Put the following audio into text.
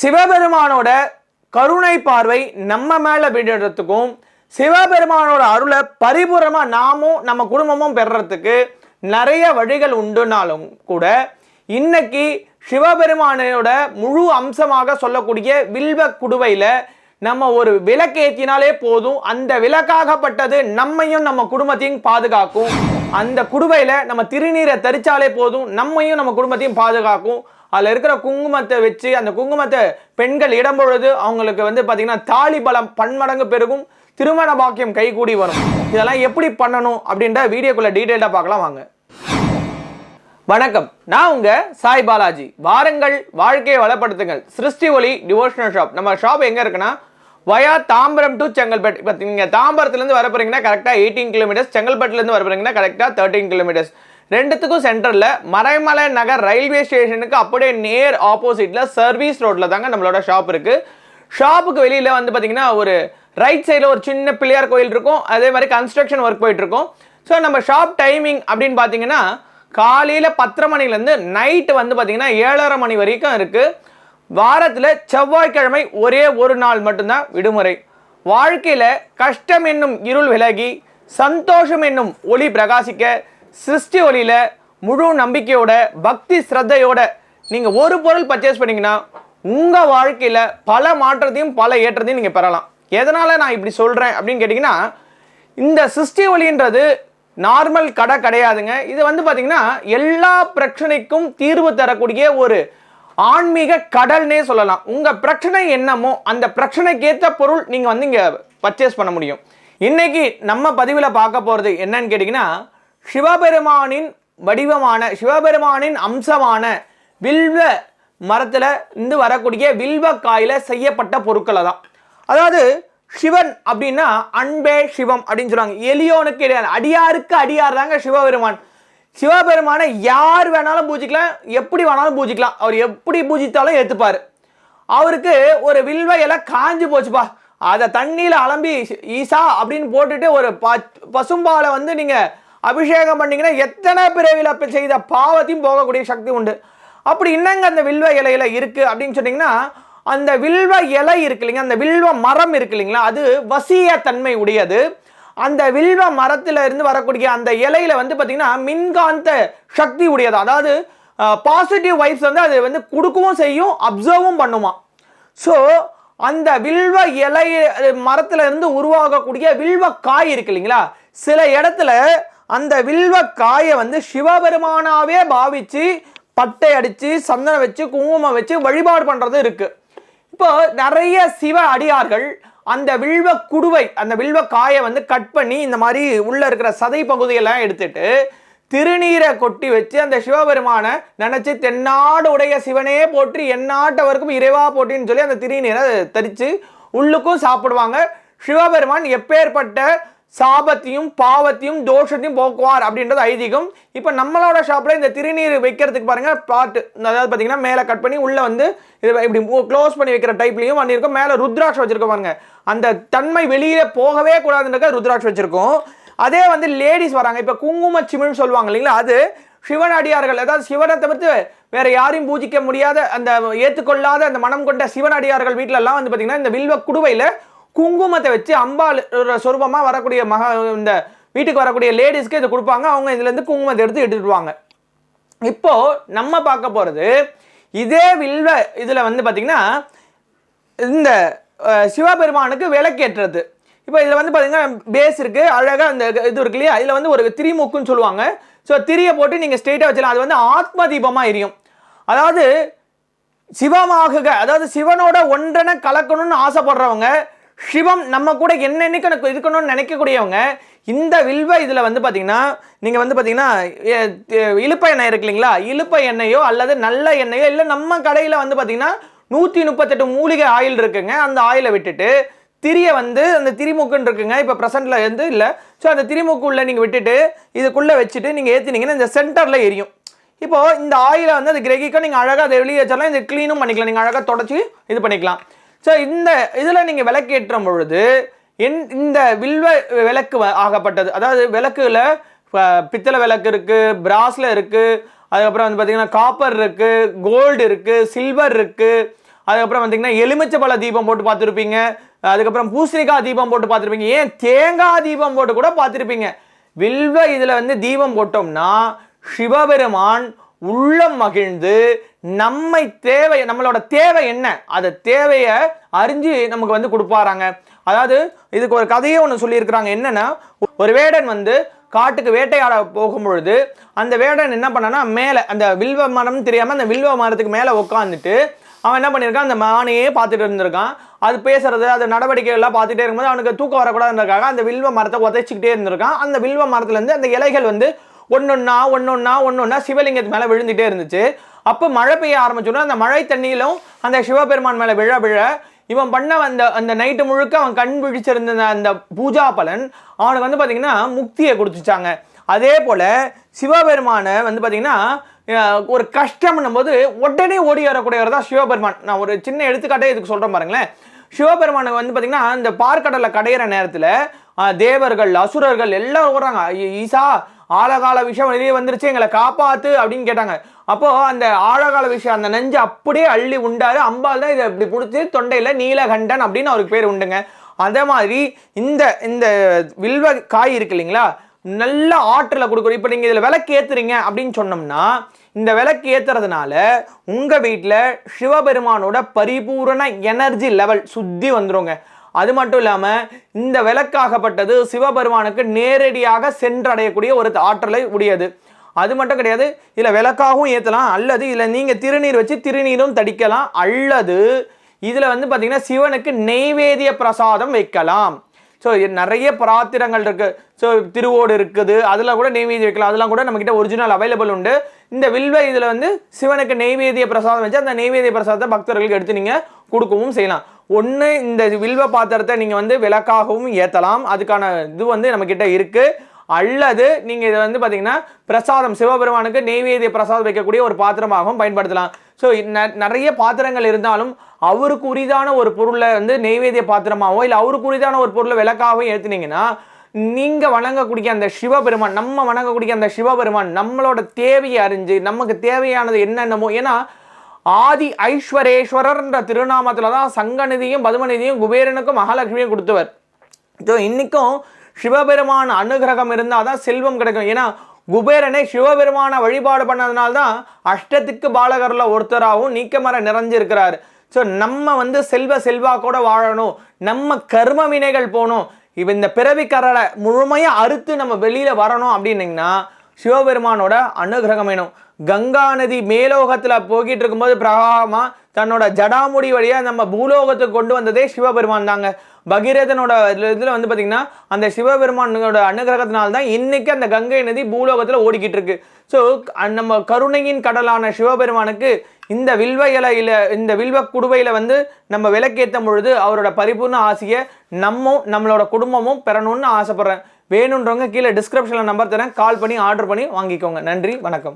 சிவபெருமானோட கருணை பார்வை நம்ம மேலே விடுறதுக்கும் சிவபெருமானோட அருளை பரிபூரமாக நாமும் நம்ம குடும்பமும் பெறுறதுக்கு நிறைய வழிகள் உண்டுனாலும் கூட இன்னைக்கு சிவபெருமானோட முழு அம்சமாக சொல்லக்கூடிய வில்வ குடுவையில் நம்ம ஒரு விளக்கேற்றினாலே போதும். அந்த விளக்காகப்பட்டது நம்மையும் நம்ம குடும்பத்தையும் பாதுகாக்கும். அந்த குடுவையில் நம்ம திருநீரை தரிச்சாலே போதும். நம்மையும் நம்ம குடும்பத்தையும் பாதுகாக்கும். அதில் இருக்கிற குங்குமத்தை வச்சு அந்த குங்குமத்தை பெண்கள் இடம் பொழுது அவங்களுக்கு வந்து பார்த்தீங்கன்னா தாலி பலம் பன்மடங்கு பெருகும் திருமண பாக்கியம் கைகூடி வரும். இதெல்லாம் எப்படி பண்ணணும் அப்படின்ற வீடியோக்குள்ளே டீட்டெயிலாக பார்க்கலாம் வாங்க. வணக்கம். நான் உங்க சாய் பாலாஜி. வாருங்கள் வாழ்க்கையை வளப்படுத்துங்கள். சிருஷ்டி ஒளி டிவோஷனல் ஷாப் நம்ம ஷாப் எங்கே இருக்குன்னா வயா தாம்பரம் டு செங்கல்பட் இப்போ நீங்கள் தாம்பரத்துலேருந்து வர போறீங்கன்னா கரெக்டாக எயிட்டீன் கிலோமீட்டர்ஸ் செங்கல்பட்டுலேருந்து வர போகிறீங்கன்னா கரெக்டாக தேர்ட்டீன் கிலோமீட்டர்ஸ் ரெண்டுத்துக்கும் சென்டரில் மறைமலை நகர் ரயில்வே ஸ்டேஷனுக்கு அப்படியே நேர் ஆப்போசிட்டில் சர்வீஸ் ரோட்டில் தாங்க நம்மளோட ஷாப் இருக்குது ஷாப்புக்கு வெளியில் வந்து பார்த்தீங்கன்னா ஒரு ரைட் சைடில் ஒரு சின்ன பிள்ளையார் கோயில் இருக்கும். அதே மாதிரி கன்ஸ்ட்ரக்ஷன் ஒர்க் போயிட்டுருக்கும் ஸோ நம்ம ஷாப் டைமிங் அப்படின்னு பார்த்தீங்கன்னா காலையில் பத்தரை மணிலேருந்து நைட்டு வந்து பார்த்தீங்கன்னா ஏழரை மணி வரைக்கும் இருக்குது வாரத்தில் செவ்வாய்க்கிழமை ஒரே ஒரு நாள் மட்டும்தான் விடுமுறை. வாழ்க்கையில் கஷ்டம் என்னும் இருள் விலகி சந்தோஷம் என்னும் ஒளி பிரகாசிக்க சிருஷ்டி ஒளியில முழு நம்பிக்கையோட பக்தி ஸ்ரத்தையோட நீங்கள் ஒரு பொருள் பர்ச்சேஸ் பண்ணிங்கன்னா உங்கள் வாழ்க்கையில் பல மாற்றத்தையும் பல ஏற்றத்தையும் நீங்கள் பெறலாம். எதனால் நான் இப்படி சொல்கிறேன் அப்படின்னு கேட்டிங்கன்னா இந்த சிருஷ்டி ஒளின்றது நார்மல் கடை கிடையாதுங்க. இது வந்து பார்த்திங்கன்னா எல்லா பிரச்சனைக்கும் தீர்வு தரக்கூடிய ஒரு ஆன்மீக கடல்னே சொல்லலாம். உங்கள் பிரச்சனை என்னமோ அந்த பிரச்சனைக்கேற்ற பொருள் நீங்கள் வந்து இங்கே பர்ச்சேஸ் பண்ண முடியும். இன்றைக்கி நம்ம பதிவில் பார்க்க போகிறது என்னன்னு கேட்டிங்கன்னா சிவபெருமானின் வடிவமான சிவபெருமானின் அம்சமான வில்வ மரத்தில் இருந்து வரக்கூடிய வில்வ காயில் செய்யப்பட்ட பொருட்களை தான் அதாவது சிவன் அப்படின்னா அன்பே சிவம் அப்படின்னு சொல்லுவாங்க. எளியோனுக்கு இடையான அடியாருக்கு அடியார் தாங்க சிவபெருமான். சிவபெருமானை யார் வேணாலும் பூஜிக்கலாம் எப்படி வேணாலும் பூஜிக்கலாம். அவர் எப்படி பூஜித்தாலும் ஏற்றுப்பார் அவருக்கு ஒரு வில்வ இலை காஞ்சு போச்சுப்பா. அதை தண்ணியில் அலம்பி ஈசா அப்படின்னு போட்டுட்டு ஒரு ப பசும்பாலை வந்து நீங்கள் அபிஷேகம் பண்ணிங்கன்னா எத்தனை பிறவில செய்த பாவத்தையும் போகக்கூடிய சக்தி உண்டு. அப்படி என்னங்க அந்த வில்வ இலையில் இருக்குது அப்படின்னு சொன்னிங்கன்னா அந்த வில்வ இலை இருக்கு இல்லைங்க அந்த வில்வ மரம் இருக்கு இல்லைங்களா அது வசிய தன்மை உடையது. அந்த வில்வ மரத்தில் இருந்து வரக்கூடிய அந்த இலையில வந்து பார்த்திங்கன்னா மின்காந்த சக்தி உடையது. அதாவது பாசிட்டிவ் வைப்ஸ் வந்து அது வந்து கொடுக்கவும் செய்யும் அப்சர்வும் பண்ணுமா. ஸோ அந்த வில்வ இலை மரத்தில் இருந்து உருவாகக்கூடிய வில்வ காய் இருக்கு இல்லைங்களா சில இடத்துல அந்த வில்வ காயை வந்து சிவபெருமானாவே பாவித்து பட்டை அடித்து சந்தனம் வச்சு குங்குமம் வச்சு வழிபாடு பண்ணுறது இருக்குது இப்போ நிறைய சிவ அடியார்கள் அந்த வில்வ குடுவை அந்த வில்வ காயை வந்து கட் பண்ணி இந்த மாதிரி உள்ளே இருக்கிற சதை பகுதியெல்லாம் எடுத்துட்டு திருநீரை கொட்டி வச்சு அந்த சிவபெருமானை நினச்சி தென்னாடு உடைய சிவனே போற்றி எந்நாட்டவருக்கும் இறைவா போட்டின்னு சொல்லி அந்த திருநீரை தரித்து உள்ளுக்கும் சாப்பிடுவாங்க. சிவபெருமான் எப்பேற்பட்ட சாபத்தையும் பாவத்தையும் தோஷத்தையும் போக்குவார் அப்படின்றது ஐதீகம். இப்போ நம்மளோட ஷாப்பில் இந்த திருநீர் வைக்கிறதுக்கு பாருங்கள் பாட்டு அதாவது பார்த்தீங்கன்னா மேலே கட் பண்ணி உள்ளே வந்து இது இப்படி க்ளோஸ் பண்ணி வைக்கிற டைப்லையும் பண்ணியிருக்கோம் மேலே ருத்ராட்சம் வச்சுருக்கோம் பாருங்க. அந்த தன்மை வெளியே போகவே கூடாதுன்றக்க ருத்ராட்சம் வச்சுருக்கோம். அதே வந்து லேடிஸ் வராங்க. இப்போ குங்கும சிமிழ்னு சொல்லுவாங்க இல்லைங்களா அது சிவன் அடியார்கள் அதாவது சிவனை தவிர்த்து வேற யாரையும் பூஜிக்க முடியாத அந்த ஏற்றுக்கொள்ளாத அந்த மனம் கொண்ட சிவன் அடியார்கள் வீட்டிலலாம் வந்து பார்த்தீங்கன்னா இந்த வில்வ குடுவையில் குங்குமத்தை வச்சு அம்பாள் சொரூபமாக வரக்கூடிய மக இந்த வீட்டுக்கு வரக்கூடிய லேடிஸ்க்கு இதை கொடுப்பாங்க. அவங்க இதுலேருந்து குங்குமத்தை எடுத்து எடுத்துடுவாங்க இப்போது நம்ம பார்க்க போகிறது இதே வில்வ இதில் வந்து பார்த்திங்கன்னா இந்த சிவபெருமானுக்கு விளக்கேற்றுறது இப்போ இதில் வந்து பார்த்தீங்கன்னா பேஸ் இருக்குது அழகாக அந்த இது இருக்கு இல்லையா? இதில் வந்து ஒரு திரிமுக்குன்னு சொல்லுவாங்க. ஸோ திரியை போட்டு நீங்கள் ஸ்ட்ரெயிட்டாக வச்சலாம் அது வந்து ஆத்ம தீபமாக எரியும். அதாவது சிவமாகுக அதாவது சிவனோட ஒன்றனை கலக்கணும்னு ஆசைப்படுறவங்க சிவம் நம்ம கூட என்னென்னைக்கு எனக்கு இருக்கணும்னு நினைக்கக்கூடியவங்க இந்த வில்வ இதில் வந்து பார்த்தீங்கன்னா நீங்கள் வந்து பார்த்தீங்கன்னா இழுப்ப எண்ணெய் இருக்கு இல்லைங்களா? இழுப்ப எண்ணெயோ அல்லது நல்ல எண்ணெயோ இல்லை நம்ம கடையில் வந்து பார்த்தீங்கன்னா நூற்றி முப்பத்தெட்டு மூலிகை ஆயில் இருக்குங்க. அந்த ஆயிலை விட்டுட்டு திரியை வந்து அந்த திரிமுக்குன்னு இருக்குங்க. இப்போ ப்ரெசண்ட்டில் வந்து இல்லை. ஸோ அந்த திரிமுக்குள்ளே நீங்கள் விட்டுட்டு இதுக்குள்ளே வச்சுட்டு நீங்கள் ஏற்றினீங்கன்னா இந்த சென்டரில் எரியும். இப்போது இந்த ஆயிலை வந்து அது கிரகிக்க நீங்கள் அழகாக அதை வெளியே வச்சாலும் இது க்ளீனும் பண்ணிக்கலாம். நீங்கள் அழகாக தொடச்சி இது பண்ணிக்கலாம். ஸோ இந்த இதில் நீங்கள் விளக்கேற்றும் பொழுது என் இந்த வில்வ விளக்கு வ- ஆகப்பட்டது. அதாவது விளக்குல பித்தளை விளக்கு இருக்குது பிராஸில் இருக்குது அதுக்கப்புறம் வந்து பார்த்தீங்கன்னா காப்பர் இருக்குது கோல்டு இருக்குது சில்வர் இருக்குது அதுக்கப்புறம் பார்த்தீங்கன்னா எலுமிச்சை பழ தீபம் போட்டு பார்த்துருப்பீங்க அதுக்கப்புறம் பூசணிக்காய் தீபம் போட்டு பார்த்துருப்பீங்க ஏன் தேங்காய் தீபம் போட்டு கூட பார்த்துருப்பீங்க. வில்வ இதில் வந்து தீபம் போட்டோம்னா சிவபெருமான் உள்ளம் மகிழ்ந்து நம்மை தேவை நம்மளோட தேவை என்ன? அந்த தேவையை அறிஞ்சு நமக்கு வந்து கொடுப்பாராங்க. அதாவது இதுக்கு ஒரு கதையே ஒன்று சொல்லியிருக்கிறாங்க. என்னென்னா ஒரு வேடன் வந்து காட்டுக்கு வேட்டையாட போகும்பொழுது அந்த வேடன் என்ன பண்ணனா மேலே அந்த வில்வ மரம் தெரியாமல் அந்த வில்வ மரத்துக்கு மேலே உட்காந்துட்டு அவன் என்ன பண்ணியிருக்கான்? அந்த மானையே பார்த்துட்டு இருந்திருக்கான். அது பேசுறது அது நடவடிக்கை எல்லாம் பார்த்துட்டே இருக்கும்போது அவனுக்கு தூக்கம் வரக்கூடாதுன்றதுக்காக அந்த வில்வ மரத்தை உதைச்சிக்கிட்டே இருந்திருக்கான். அந்த வில்வ மரத்துலேருந்து அந்த இலைகள் வந்து ஒன்று ஒன்றா ஒன்று ஒன்றா ஒன்று ஒன்றா சிவலிங்கத்து மேலே விழுந்துட்டே இருந்துச்சு. அப்போ மழை பெய்ய ஆரம்பிச்சோன்னா அந்த மழை தண்ணியிலும் அந்த சிவபெருமான் மேலே விழ விழ இவன் பண்ண அந்த அந்த நைட்டு முழுக்க அவன் கண் பிடிச்சிருந்த அந்த- பூஜா பலன் அவனுக்கு வந்து பார்த்தீங்கன்னா முக்தியை கொடுத்துச்சாங்க. அதே போல் சிவபெருமானை வந்து பார்த்திங்கன்னா ஒரு கஷ்டம்னும் போது உடனே ஓடி வரக்கூடியவர் தான் சிவபெருமான். நான் ஒரு சின்ன எடுத்துக்காட்டே இதுக்கு சொல்கிறேன் பாருங்களேன். சிவபெருமானுக்கு வந்து பார்த்தீங்கன்னா இந்த பார்க்கடலை கடையிற நேரத்தில் தேவர்கள் அசுரர்கள் எல்லாரும் ஓடுறாங்க. "ஐய, ஈசா ஆழகால விஷயம் வெளியே வந்துருச்சு எங்களை காப்பாத்து அப்படின்னு கேட்டாங்க. அப்போ அந்த ஆழகால விஷயம் அந்த நெஞ்சு அப்படியே அள்ளி உண்டாரு. அம்பாள் தான் இதை இப்படி பிடிச்சி தொண்டையில் நீலகண்டன் அப்படின்னு அவருக்கு பேர் உண்டுங்க. அதே மாதிரி இந்த இந்த வில்வ காய் இருக்கு இல்லைங்களா நல்ல ஆற்றில் கொடுக்குறோம். இப்போ நீங்கள் இதில் விளக்கு ஏத்துறீங்க அப்படின்னு சொன்னோம்னா இந்த விளக்கு ஏத்துறதுனால உங்கள் வீட்டில் சிவபெருமானோட பரிபூரண எனர்ஜி லெவல் சுத்தி வந்துருங்க. அது மட்டும் இல்லாமல் இந்த விளக்காகப்பட்டது சிவபெருமானுக்கு நேரடியாக சென்றடையக்கூடிய ஒரு ஆற்றலை உடையது. அது மட்டும் கிடையாது இதில் விளக்காகவும் ஏற்றலாம் அல்லது இதில் நீங்கள் திருநீர் வச்சு திருநீரும் தடிக்கலாம் அல்லது இதில் வந்து பார்த்தீங்கன்னா சிவனுக்கு நெய்வேதிய பிரசாதம் வைக்கலாம். ஸோ நிறைய பிராத்திரங்கள் இருக்குது ஸோ திருவோடு இருக்குது அதெல்லாம் கூட நெய்வேதியம் வைக்கலாம். அதெல்லாம் கூட நம்மக்கிட்ட ஒரிஜினல் அவைலபிள் உண்டு. இந்த வில்வ இதில் வந்து சிவனுக்கு நெய்வேதிய பிரசாதம் வச்சு அந்த நெய்வேதிய பிரசாதத்தை பக்தர்களுக்கு எடுத்து நீங்கள் கொடுக்கவும் செய்யலாம். ஒன்று இந்த வில்வ பாத்திரத்தை நீங்கள் வந்து விளக்காகவும் ஏற்றலாம் அதுக்கான இது வந்து நம்மக்கிட்ட இருக்குது அல்லது நீங்கள் இதை வந்து பார்த்தீங்கன்னா பிரசாதம் சிவபெருமானுக்கு நெய்வேதிய பிரசாதம் வைக்கக்கூடிய ஒரு பாத்திரமாகவும் பயன்படுத்தலாம். ஸோ நிறைய பாத்திரங்கள் இருந்தாலும் அவருக்கு உரிதான ஒரு பொருளை வந்து நெய்வேதிய பாத்திரமாகவோ இல்லை அவருக்கு உரிதான ஒரு பொருளை விளக்காகவும் ஏற்றுனீங்கன்னா நீங்கள் வணங்கக்கூடிய அந்த சிவபெருமான் நம்ம வணங்கக்கூடிய அந்த சிவபெருமான் நம்மளோட தேவையை அறிஞ்சு நமக்கு தேவையானது என்னென்னமோ ஏன்னா ஆதி ஐஸ்வரேஸ்வரர்ன்ற திருநாமத்தில் தான் சங்கநிதியும் பதுமநிதியும் குபேரனுக்கும் மகாலட்சுமியும் கொடுத்தவர். ஸோ இன்றைக்கும் சிவபெருமான் அனுகிரகம் இருந்தால் தான் செல்வம் கிடைக்கும். ஏன்னா குபேரனை சிவபெருமான வழிபாடு பண்ணதுனால தான் அஷ்டத்துக்கு பாலகரில் ஒருத்தராகவும் நீக்கமர நிறைஞ்சிருக்கிறார். ஸோ நம்ம வந்து செல்வ செல்வாக்கோட வாழணும். நம்ம கர்ம வினைகள் போகணும். இப்போ இந்த பிறவி கரலை முழுமையாக அறுத்து நம்ம வெளியில் வரணும் அப்படின்னிங்கன்னா சிவபெருமானோட அனுகிரகம் வேணும். கங்கா நதி மேலோகத்தில் போய்கிட்டு இருக்கும்போது பிரகாமா தன்னோட ஜடாமுடி வழியாக நம்ம பூலோகத்துக்கு கொண்டு வந்ததே சிவபெருமான் தாங்க. பகீரதனோட இதில் வந்து பார்த்தீங்கன்னா அந்த சிவபெருமானோட அனுகிரகத்தினால தான் அந்த கங்கை நதி பூலோகத்தில் ஓடிக்கிட்டு இருக்கு. ஸோ நம்ம கருணையின் கடலான சிவபெருமானுக்கு இந்த வில்வ இலையில் இந்த வில்வ குடுவையில் வந்து நம்ம விளக்கேற்றும் பொழுது அவரோட பரிபூர்ண ஆசையை நம்மும் நம்மளோட குடும்பமும் பெறணும்னு ஆசைப்பட்றேன். வேணுன்றவங்க கீழே டிஸ்கிரிப்ஷனில் நம்பர் தரேன். கால் பண்ணி ஆர்டர் பண்ணி வாங்கிக்கோங்க. நன்றி வணக்கம்.